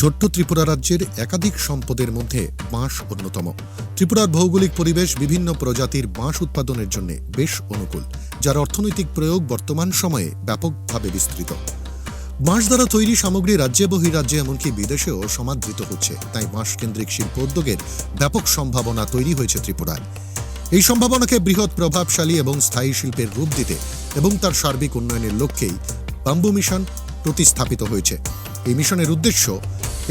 ছোট্ট ত্রিপুরা রাজ্যের একাধিক সম্পদের মধ্যে বাঁশ অন্যতম। ত্রিপুরার ভৌগোলিক পরিবেশ বিভিন্ন প্রজাতির বাঁশ উৎপাদনের জন্য বেশ অনুকূল, যার অর্থনৈতিক প্রয়োগ বর্তমান সময়ে ব্যাপকভাবে বিস্তৃত। বাঁশ দ্বারা তৈরি সামগ্রী রাজ্যে, বহিরাজ্যে, এমনকি বিদেশেও সমাদৃত হচ্ছে, তাই বাঁশ কেন্দ্রিক শিল্প উদ্যোগের ব্যাপক সম্ভাবনা তৈরি হয়েছে ত্রিপুরায়। এই সম্ভাবনাকে বৃহৎ প্রভাবশালী এবং স্থায়ী শিল্পের রূপ দিতে এবং তার সার্বিক উন্নয়নের লক্ষ্যেই বাম্বু মিশন প্রতিস্থাপিত হয়েছে। এই মিশনের উদ্দেশ্য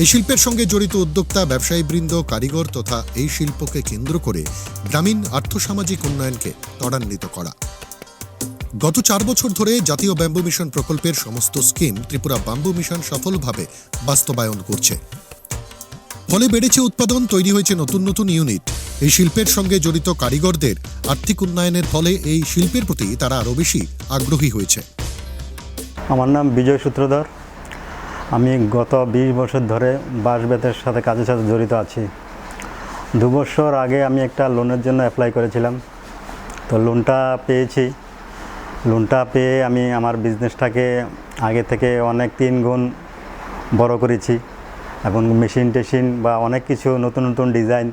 এই শিল্পের সঙ্গে জড়িত উদ্যোক্তা, ব্যবসায়ীবৃন্দ, কারিগর তথা এই শিল্পকে কেন্দ্র করে গ্রামীণ আর্থসামাজিক উন্নয়নকে ত্বরান্বিত করা। গত চার বছর ধরে জাতীয় ব্যাম্বু মিশন প্রকল্পের সমস্ত স্কিম ত্রিপুরা ব্যাম্বু মিশন সফলভাবে বাস্তবায়ন করছে। ফলে বেড়েছে উৎপাদন, তৈরি হয়েছে নতুন নতুন ইউনিট। এই শিল্পের সঙ্গে জড়িত কারিগরদের আর্থিক উন্নয়নের ফলে এই শিল্পের প্রতি তারা আরও বেশি আগ্রহী হয়েছে। আমার নাম বিজয় সূত্রধর। আমি গত বিশ বছর ধরে বাঁশ বেতের সাথে কাজের সাথে জড়িত আছি। দু বছর আগে আমি একটা লোনের জন্য অ্যাপ্লাই করেছিলাম। তো লোনটা পেয়েছি। লোনটা পেয়ে আমি আমার বিজনেসটাকে আগে থেকে অনেক তিন গুণ বড় করেছি এবং মেশিন টেশিন বা অনেক কিছু নতুন নতুন ডিজাইন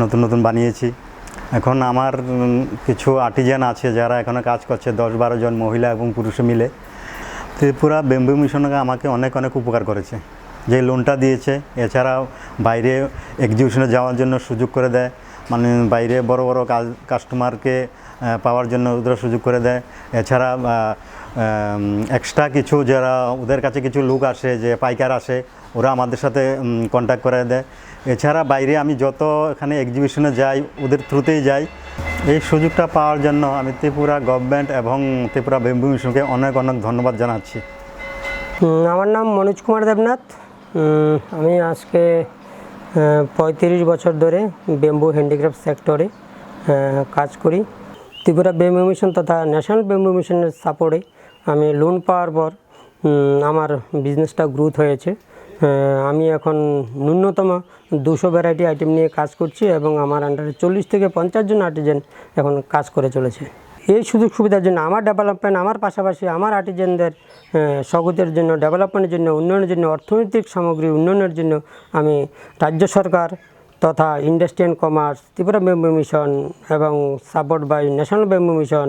নতুন নতুন বানিয়েছি। এখন আমার কিছু আর্টিজান আছে যারা এখনও কাজ করছে, দশ বারো জন মহিলা এবং পুরুষে মিলে। ত্রিপুরা বেম্বু মিশনকে আমাকে অনেক অনেক উপকার করেছে। যে লোনটা দিয়েছে, এছাড়াও বাইরে এক্সিবিশনে যাওয়ার জন্য সুযোগ করে দেয়। মানে বাইরে বড় বড় কাস্টমারকে পাওয়ার জন্য ওদের সুযোগ করে দেয়। এছাড়া এক্সট্রা কিছু যারা ওদের কাছে কিছু লোক আসে, যে পাইকার আসে, ওরা আমাদের সাথে কন্ট্যাক্ট করে দেয়। এছাড়া বাইরে আমি যত এখানে এক্সিবিশনে যাই, ওদের থ্রুতেই যাই। এই সুযোগটা পাওয়ার জন্য আমি ত্রিপুরা গভর্নমেন্ট এবং ত্রিপুরা বেম্বু মিশনকে অনেক অনেক ধন্যবাদ জানাচ্ছি। আমার নাম মনোজ কুমার দেবনাথ। আমি আজকে পঁয়ত্রিশ বছর ধরে বেম্বু হ্যান্ডিক্রাফট সেক্টরে কাজ করি। ত্রিপুরা বেম্বু মিশন তথা ন্যাশনাল বেম্বু মিশনের সাপোর্টে আমি লোন পাওয়ার পর আমার বিজনেসটা গ্রোথ হয়েছে। আমি এখন ন্যূনতম দুশো ভ্যারাইটি আইটেম নিয়ে কাজ করছি এবং আমার আন্ডারে চল্লিশ থেকে পঞ্চাশ জন আর্টিজেন এখন কাজ করে চলেছে। এই সুযোগ সুবিধার জন্য, আমার ডেভেলপমেন্ট আমার পাশাপাশি আমার আর্টিজেনদের স্বগতের জন্য ডেভেলপমেন্টের জন্য, উন্নয়নের জন্য, অর্থনৈতিক সামগ্রী উন্নয়নের জন্য আমি রাজ্য সরকার তথা industry and commerce Tripura bamboo mission এবং support by national bamboo mission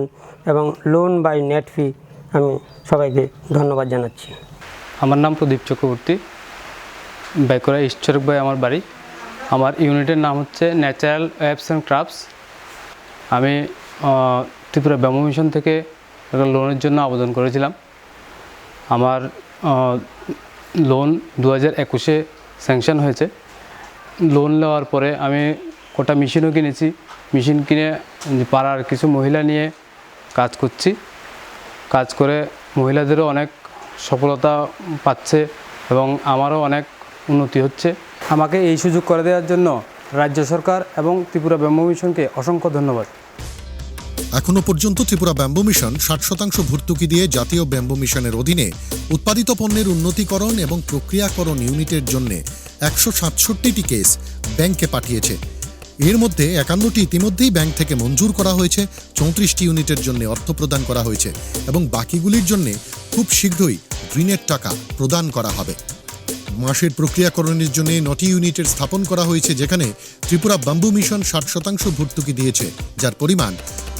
এবং লোন বাই নেট ফি আমি সবাইকে ধন্যবাদ জানাচ্ছি। আমার নাম প্রদীপ চক্রবর্তী। বেকরা ঈশ্বরক ভাই আমার বাড়ি। আমার ইউনিটের নাম হচ্ছে ন্যাচারাল অ্যাপস অ্যান্ড ক্রাফটস আমি ত্রিপুরা ব্যাম্বু মিশন থেকে একটা লোনের জন্য আবেদন করেছিলাম। আমার লোন দু হাজার একুশে স্যাংশন হয়েছে। লোন নেওয়ার পরে আমি কটা মেশিনও কিনেছি। মেশিন কিনে পাড়ার কিছু মহিলা নিয়ে কাজ করছি। কাজ করে মহিলাদেরও অনেক সফলতা পাচ্ছে এবং আমারও অনেক উন্নতি হচ্ছে। আমাকে এই সুযোগ করে দেওয়ার জন্য রাজ্য সরকার এবং ত্রিপুরা ব্যাম্বু মিশনকে অসংখ্য ধন্যবাদ। এখনও পর্যন্ত ত্রিপুরা ব্যাম্বু মিশন ষাট শতাংশ ভর্তুকি দিয়ে জাতীয় ব্যাম্বু মিশনের অধীনে উৎপাদিত পণ্যের উন্নতিকরণ এবং প্রক্রিয়াকরণ ইউনিটের জন্য একশো সাতষট্টিটি কেস ব্যাংকে পাঠিয়েছে। এর মধ্যে একান্নটি ইতিমধ্যেই ব্যাংক থেকে মঞ্জুর করা হয়েছে, চৌত্রিশটি ইউনিটের জন্য অর্থ প্রদান করা হয়েছে এবং বাকিগুলির জন্য খুব শীঘ্রই ঋণের টাকা প্রদান করা হবে। মাসের প্রক্রিয়াকরণের জন্য নটি ইউনিটের স্থাপন করা হয়েছে, যেখানে ত্রিপুরা বাম্বু মিশন ষাট শতাংশ ভর্তুকি দিয়েছে, যার পরিমাণ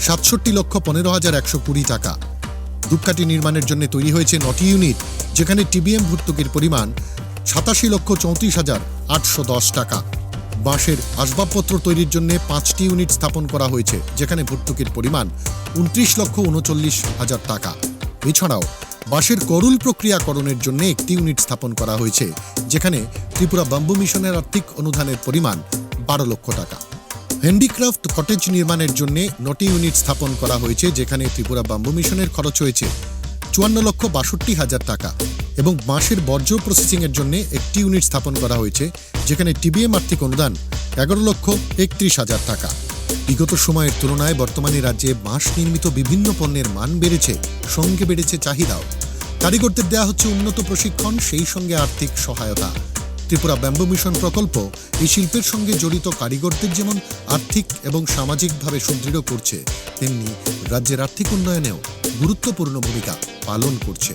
সাতষট্টি লক্ষ পনেরো হাজার একশো কুড়ি টাকা। ধূপকাঠি নির্মাণের জন্য তৈরি হয়েছে নটি ইউনিট, যেখানে টিবিএম ভর্তুকির পরিমাণ সাতাশি লক্ষ চৌত্রিশ হাজার আটশো দশ টাকা। বাঁশের আসবাবপত্র তৈরির জন্য পাঁচটি ইউনিট স্থাপন করা হয়েছে, যেখানে ভর্তুকির পরিমাণ উনত্রিশ লক্ষ উনচল্লিশ হাজার টাকা। এছাড়াও বাঁশের করুল প্রক্রিয়াকরণের জন্য একটি ইউনিট স্থাপন করা হয়েছে, যেখানে ত্রিপুরা বাম্বু মিশনের আর্থিক অনুদানের পরিমাণ বারো লক্ষ টাকা। হ্যান্ডিক্রাফট কটেজ নির্মাণের জন্য নটি ইউনিট স্থাপন করা হয়েছে, যেখানে ত্রিপুরা বাম্বু মিশনের খরচ হয়েছে চুয়ান্ন লক্ষ বাষট্টি হাজার টাকা এবং বাঁশের বর্জ্য প্রসেসিংয়ের জন্য একটি ইউনিট স্থাপন করা হয়েছে, যেখানে টিবিএম আর্থিক অনুদান এগারো লক্ষ একত্রিশ হাজার টাকা। বিগত সময়ের তুলনায় বর্তমানে রাজ্যে বাঁশ নির্মিত বিভিন্ন পণ্যের মান বেড়েছে, সঙ্গে বেড়েছে চাহিদাও। কারিগরদের দেওয়া হচ্ছে উন্নত প্রশিক্ষণ, সেই সঙ্গে আর্থিক সহায়তা। ত্রিপুরা ব্যাম্বু মিশন প্রকল্প এই শিল্পের সঙ্গে জড়িত কারিগরদের যেমন আর্থিক এবং সামাজিকভাবে সুদৃঢ় করছে, তেমনি রাজ্যের আর্থিক উন্নয়নেও গুরুত্বপূর্ণ ভূমিকা পালন করছে।